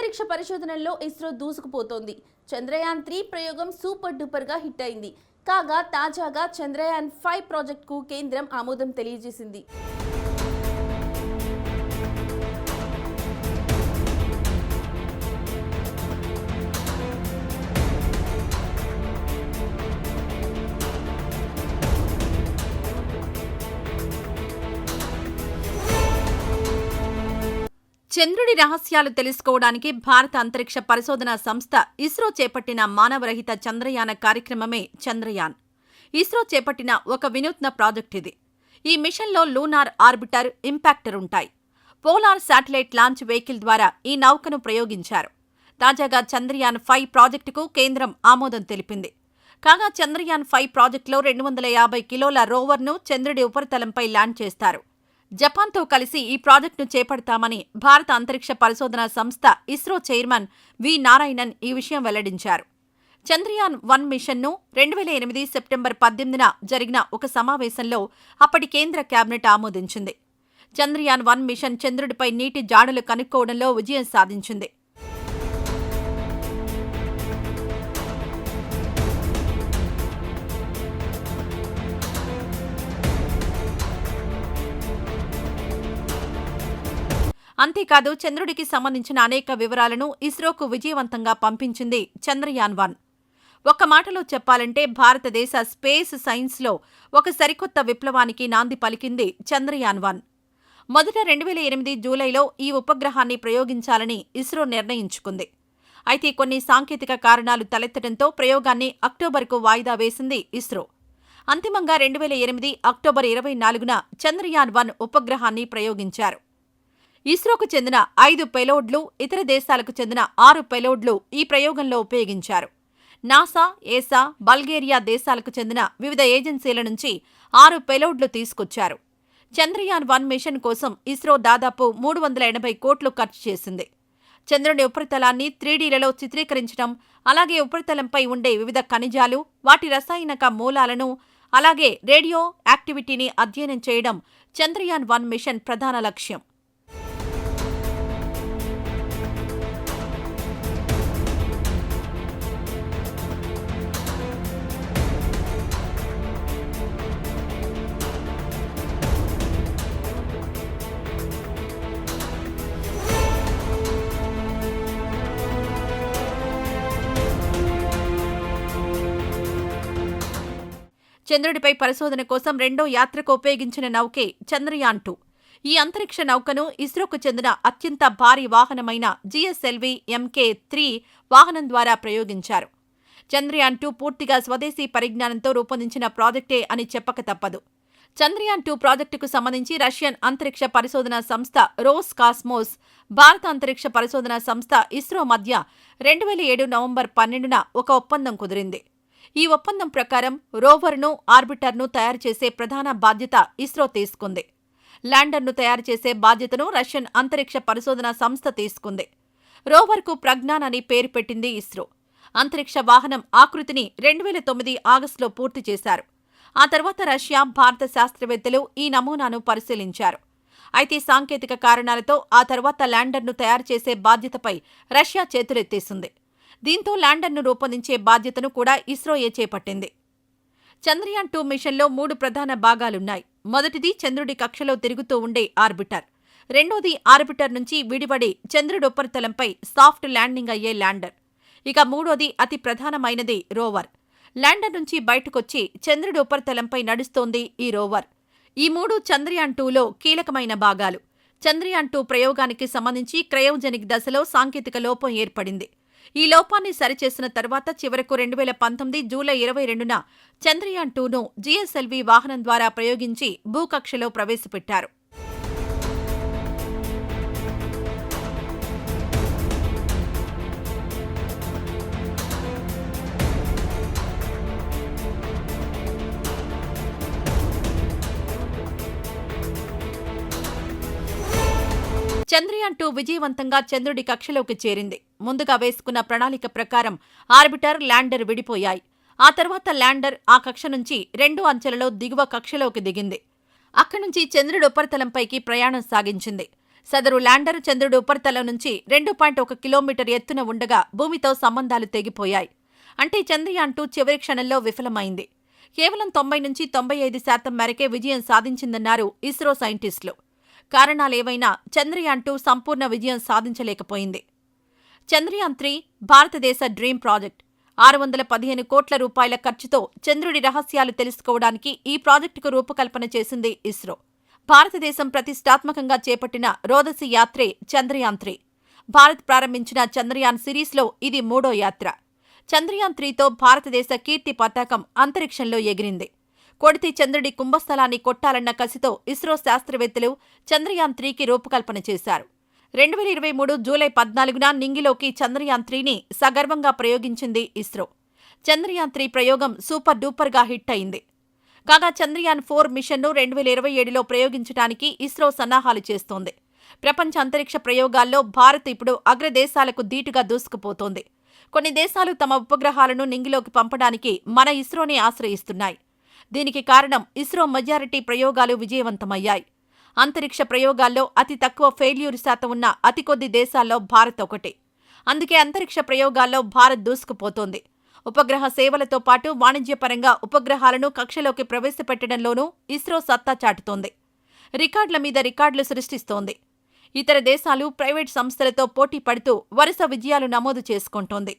అంతరిక్ష పరిశోధనల్లో ఇస్రో దూసుకుపోతోంది. చంద్రయాన్ త్రీ ప్రయోగం సూపర్ డూపర్గా హిట్ అయింది. కాగా తాజాగా చంద్రయాన్ ఫైవ్ ప్రాజెక్టుకు కేంద్రం ఆమోదం తెలియజేసింది. చంద్రుడి రహస్యాలు తెలుసుకోవడానికి భారత అంతరిక్ష పరిశోధన సంస్థ ఇస్రో చేపట్టిన మానవరహిత చంద్రయాన కార్యక్రమమే చంద్రయాన్. ఇస్రో చేపట్టిన ఒక వినూత్న ప్రాజెక్ట్ ఇది. ఈ మిషన్లో లూనార్ ఆర్బిటర్ ఇంపాక్టర్ ఉంటాయి. పోలార్ శాటిలైట్ లాంచ్ వెహికల్ ద్వారా ఈ నౌకను ప్రయోగించారు. తాజాగా చంద్రయాన్ ఫైవ్ ప్రాజెక్టుకు కేంద్రం ఆమోదం తెలిపింది. కాగా చంద్రయాన్ ఫైవ్ ప్రాజెక్టులో రెండు వందల యాభై కిలోల రోవర్ను చంద్రుడి ఉపరితలంపై ల్యాండ్ చేస్తారు. జపాన్తో కలిసి ఈ ప్రాజెక్టును చేపడతామని భారత అంతరిక్ష పరిశోధన సంస్థ ఇస్రో చైర్మన్ వి నారాయణన్ ఈ విషయం వెల్లడించారు. చంద్రయాన్ వన్ మిషన్ను రెండు వేల ఎనిమిది సెప్టెంబర్ పద్దెనిమిదిన జరిగిన ఒక సమావేశంలో అప్పటి కేంద్ర కేబినెట్ ఆమోదించింది. చంద్రయాన్ వన్ మిషన్ చంద్రుడిపై నీటి జాడులు కనుక్కోవడంలో విజయం సాధించింది. అంతేకాదు చంద్రుడికి సంబంధించిన అనేక వివరాలను ఇస్రోకు విజయవంతంగా పంపించింది చంద్రయాన్ వన్. ఒక్క మాటలో చెప్పాలంటే భారతదేశ స్పేస్ సైన్స్లో ఒక సరికొత్త విప్లవానికి నాంది పలికింది చంద్రయాన్ వన్. మొదట రెండు వేల ఎనిమిది జూలైలో ఈ ఉపగ్రహాన్ని ప్రయోగించాలని ఇస్రో నిర్ణయించుకుంది. అయితే కొన్ని సాంకేతిక కారణాలు తలెత్తడంతో ప్రయోగాన్ని అక్టోబర్కు వాయిదా వేసింది ఇస్రో. అంతిమంగా రెండు వేల ఎనిమిది అక్టోబర్ ఇరవై నాలుగున చంద్రయాన్ వన్ ఉపగ్రహాన్ని ప్రయోగించారు. ఇస్రోకు చెందిన ఐదు పెలోడ్లు ఇతర దేశాలకు చెందిన ఆరు పెలోడ్లు ఈ ప్రయోగంలో ఉపయోగించారు. నాసా ఏసా బల్గేరియా దేశాలకు చెందిన వివిధ ఏజెన్సీల నుంచి ఆరు పెలోడ్లు తీసుకొచ్చారు. చంద్రయాన్ వన్ మిషన్ కోసం ఇస్రో దాదాపు మూడు వందల ఎనభై కోట్లు ఖర్చు చేసింది. చంద్రుని ఉపరితలాన్ని త్రీడీలలో చిత్రీకరించడం అలాగే ఉపరితలంపై ఉండే వివిధ ఖనిజాలు వాటి రసాయనిక మూలాలను అలాగే రేడియో యాక్టివిటీని అధ్యయనం చేయడం చంద్రయాన్ వన్ మిషన్ ప్రధాన లక్ష్యం. చంద్రుడిపై పరిశోధన కోసం రెండో యాత్రకు ఉపయోగించిన నౌకే చంద్రయాన్ టూ ఈ అంతరిక్ష నౌకను ఇస్రోకు చెందిన అత్యంత భారీ వాహనమైన జిఎస్ఎల్వి ఎంకే త్రీ వాహనం ద్వారా ప్రయోగించారు. చంద్రయాన్ టూ పూర్తిగా స్వదేశీ పరిజ్ఞానంతో రూపొందించిన ప్రాజెక్టే అని చెప్పక తప్పదు. చంద్రయాన్ టూ ప్రాజెక్టుకు సంబంధించి రష్యన్ అంతరిక్ష పరిశోధన సంస్థ రోస్ కాస్మోస్ భారత అంతరిక్ష పరిశోధన సంస్థ ఇస్రో మధ్య రెండు వేల ఏడు నవంబర్ పన్నెండున ఒక ఒప్పందం కుదిరింది. ఈ ఒప్పందం ప్రకారం రోవర్ను ఆర్బిటర్ను తయారు చేసే ప్రధాన బాధ్యత ఇస్రో తీసుకుంది. ల్యాండర్ను తయారు చేసే బాధ్యతను రష్యన్ అంతరిక్ష పరిశోధన సంస్థ తీసుకుంది. రోవర్కు ప్రజ్ఞాన్ అని పేరు పెట్టింది ఇస్రో. అంతరిక్ష వాహనం ఆకృతిని రెండు వేల తొమ్మిది ఆగస్టులో పూర్తి చేశారు. ఆ తర్వాత రష్యా భారత శాస్త్రవేత్తలు ఈ నమూనాను పరిశీలించారు. అయితే సాంకేతిక కారణాలతో ఆ తర్వాత ల్యాండర్ను తయారు చేసే బాధ్యతపై రష్యా చేతులెత్తేసింది. దీంతో ల్యాండర్ను రూపొందించే బాధ్యతను కూడా ఇస్రోయే చేపట్టింది. చంద్రయాన్ టూ మిషన్లో మూడు ప్రధాన భాగాలున్నాయి. మొదటిది చంద్రుడి కక్షలో తిరుగుతూ ఉండే ఆర్బిటర్. రెండోది ఆర్బిటర్ నుంచి విడిపడి చంద్రుడి ఉపరితలంపై సాఫ్ట్ ల్యాండింగ్ అయ్యే ల్యాండర్. ఇక మూడోది అతి ప్రధానమైనది రోవర్. ల్యాండర్ నుంచి బయటకొచ్చి చంద్రుడి ఉపరితలంపై నడుస్తోంది ఈ రోవర్. ఈ మూడు చంద్రయాన్ టూలో కీలకమైన భాగాలు. చంద్రయాన్ టూ ప్రయోగానికి సంబంధించి క్రయోజనిక్ దశలో సాంకేతిక లోపం ఏర్పడింది. ఈ లోపాన్ని సరిచేసిన తర్వాత చివరకు రెండు వేల పంతొమ్మిది జూలై ఇరవై రెండున చంద్రయాన్ టూను జీఎస్ఎల్వి వాహనం ద్వారా ప్రయోగించి భూకక్షలో ప్రవేశపెట్టారు. చంద్రయాన్ టూ విజయవంతంగా చంద్రుడి కక్షలోకి చేరింది. ముందుగా వేసుకున్న ప్రణాళిక ప్రకారం ఆర్బిటర్ ల్యాండర్ విడిపోయాయి. ఆ తర్వాత ల్యాండర్ ఆ కక్ష నుంచి రెండు అంచెలలో దిగువ కక్షలోకి దిగింది. అక్కడి నుంచి చంద్రుడి ఉపరితలంపైకి ప్రయాణం సాగించింది. సదరు ల్యాండర్ చంద్రుడి ఉపరితలం నుంచి రెండు పాయింట్ ఒక కిలోమీటర్ ఎత్తున ఉండగా భూమితో సంబంధాలు తెగిపోయాయి. అంటే చంద్రయాన్ టూ చివరి క్షణంలో విఫలమైంది. కేవలం తొంభై నుంచి తొంభై ఐదు శాతం మేరకే విజయం సాధించిందన్నారు ఇస్రో సైంటిస్టులు. కారణాలేవైనా చంద్రయాన్ టూ సంపూర్ణ విజయం సాధించలేకపోయింది. చంద్రయాన్ త్రీ భారతదేశ డ్రీమ్ ప్రాజెక్ట్. ఆరు వందల పదిహేను కోట్ల రూపాయల ఖర్చుతో చంద్రుడి రహస్యాలు తెలుసుకోవడానికి ఈ ప్రాజెక్టుకు రూపకల్పన చేసింది ఇస్రో. భారతదేశం ప్రతిష్టాత్మకంగా చేపట్టిన రోదసి యాత్రే చంద్రయాన్ త్రీ భారత్ ప్రారంభించిన చంద్రయాన్ సిరీస్లో ఇది మూడో యాత్ర. చంద్రయాన్ త్రీతో భారతదేశ కీర్తి పతాకం అంతరిక్షంలో ఎగిరింది. కొడితి చంద్రుడి కుంభస్థలాన్ని కొట్టాలన్న కసితో ఇస్రో శాస్త్రవేత్తలు చంద్రయాన్ త్రీకి రూపకల్పన చేశారు. రెండు వేల ఇరవై మూడు జూలై పద్నాలుగున నింగిలోకి చంద్రయాన్ త్రీని సగర్వంగా ప్రయోగించింది ఇస్రో. చంద్రయాన్ త్రీ ప్రయోగం సూపర్ డూపర్గా హిట్ అయింది. కాగా చంద్రయాన్ ఫోర్ మిషన్ను రెండు వేల ఇరవై ఏడులో ప్రయోగించడానికి ఇస్రో సన్నాహాలు చేస్తోంది. ప్రపంచ అంతరిక్ష ప్రయోగాల్లో భారత్ ఇప్పుడు అగ్రదేశాలకు ధీటుగా దూసుకుపోతోంది. కొన్ని దేశాలు తమ ఉపగ్రహాలను నింగిలోకి పంపడానికి మన ఇస్రోనే ఆశ్రయిస్తున్నాయి. దీనికి కారణం ఇస్రో మెజారిటీ ప్రయోగాలు విజయవంతమయ్యాయి. అంతరిక్ష ప్రయోగాల్లో అతి తక్కువ ఫెయిల్యూర్ శాతం ఉన్న అతి కొద్ది దేశాల్లో భారత్ ఒకటి. అందుకే అంతరిక్ష ప్రయోగాల్లో భారత్ దూసుకుపోతోంది. ఉపగ్రహ సేవలతో పాటు వాణిజ్యపరంగా ఉపగ్రహాలను కక్షలోకి ప్రవేశపెట్టడంలోనూ ఇస్రో సత్తా చాటుతోంది. రికార్డుల మీద రికార్డులు సృష్టిస్తోంది. ఇతర దేశాలు ప్రైవేట్ సంస్థలతో పోటీ పడుతూ వరుస విజయాలు నమోదు చేసుకుంటోంది.